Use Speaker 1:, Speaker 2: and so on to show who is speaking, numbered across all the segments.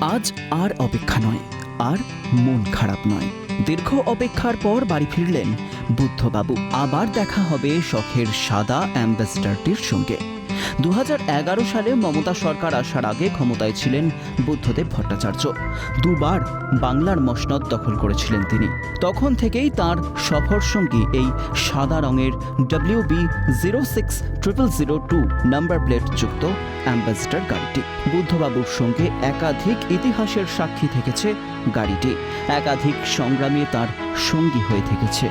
Speaker 1: আজ আর অপেক্ষা নয়, আর মন খারাপ নয়। দীর্ঘ অপেক্ষার পর বাড়ি ফিরলেন বুদ্ধবাবু। আবার দেখা হবে শখের সাদা অ্যাম্বাসডারটির সঙ্গে। দু সালে মমতা সরকার আসার আগে ক্ষমতায় ছিলেন বুদ্ধদেব ভট্টাচার্য। দুবার বাংলার মসনদ দখল করেছিলেন তিনি। তখন থেকেই তার সফর সঙ্গী এই সাদা রঙের W B zero six triple zero two number plate যুক্ত অ্যাম্বাসেডার গাড়িটি। বুদ্ধবাবুর সঙ্গে একাধিক ইতিহাসের সাক্ষী থেকেছে গাড়িটি। একাধিক সংগ্রামে তার সঙ্গী হয়ে থেকেছে।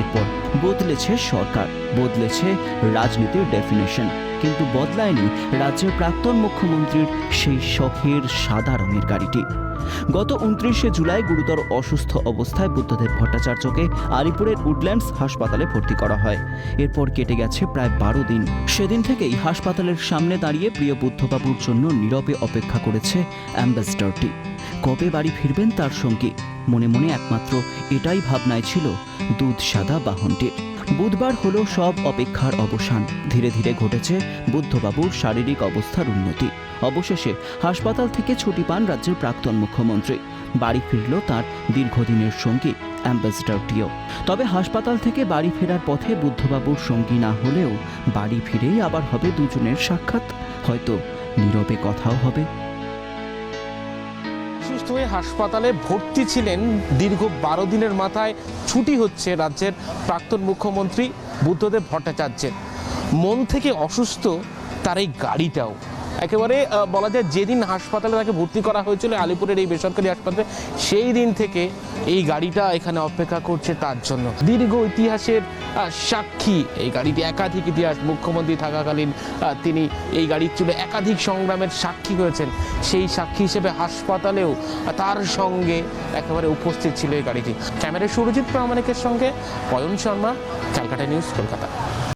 Speaker 1: এরপর বদলেছে সরকার, বদলেছে রাজনীতির ডেফিনেশন কিন্তু বদলায়নি রাজ্যের প্রাক্তন মুখ্যমন্ত্রীর সেই শখের সাদা রঙের গাড়িটি। গত উনত্রিশে জুলাই গুরুতর অসুস্থ অবস্থায় বুদ্ধদেব ভট্টাচার্যকে আলিপুরের উডল্যান্ডস হাসপাতালে ভর্তি করা হয়। এরপর কেটে গেছে প্রায় বারো দিন। সেদিন থেকেই হাসপাতালের সামনে দাঁড়িয়ে প্রিয় বুদ্ধবাবুর জন্য নীরবে অপেক্ষা করেছে অ্যাম্বাসডারটি। কবে বাড়ি ফিরবেন তার সঙ্গী? মনে মনে একমাত্র এটাই ভাবনায় ছিল দুধ সাদা বাহনটির বুধবার হলো সব অপেক্ষার অবসান। ধীরে ধীরে ঘটেছে বুদ্ধবাবুর শারীরিক অবস্থার উন্নতি। অবশেষে হাসপাতাল থেকে ছুটি পান রাজ্যের প্রাক্তন মুখ্যমন্ত্রী। বাড়ি ফিরল তার দীর্ঘদিনের সঙ্গী অ্যাম্বাসেডারটিও তবে হাসপাতাল থেকে বাড়ি ফেরার পথে বুদ্ধবাবুর সঙ্গী না হলেও বাড়ি ফিরেই আবার হবে দুজনের সাক্ষাৎ। হয়তো নীরবে কথাও হবে।
Speaker 2: অসুস্থ হয়ে হাসপাতালে ভর্তি ছিলেন। দীর্ঘ বারো দিনের মাথায় ছুটি হচ্ছে রাজ্যের প্রাক্তন মুখ্যমন্ত্রী বুদ্ধদেব ভট্টাচার্যের। মন থেকে অসুস্থ তার এই গাড়িটাও। একেবারে বলা যায় যেদিন হাসপাতালে তাকে ভর্তি করা হয়েছিল, আলিপুরের এই বেসরকারি হাসপাতালে, সেই দিন থেকে এই গাড়িটা এখানে অপেক্ষা করছে তার জন্য। দীর্ঘ ইতিহাসের সাক্ষী এই গাড়িটি, একাধিক ইতিহাস। মুখ্যমন্ত্রী থাকাকালীন তিনি এই গাড়ির চলে একাধিক সংগ্রামের সাক্ষী হয়েছেন। সেই সাক্ষী হিসেবে হাসপাতালেও তার সঙ্গে একেবারে উপস্থিত ছিল এই গাড়িটি। ক্যামেরা সুরজিৎ প্রামাণিকের সঙ্গে অয়ন শর্মা, ক্যালকাটা নিউজ, কলকাতা।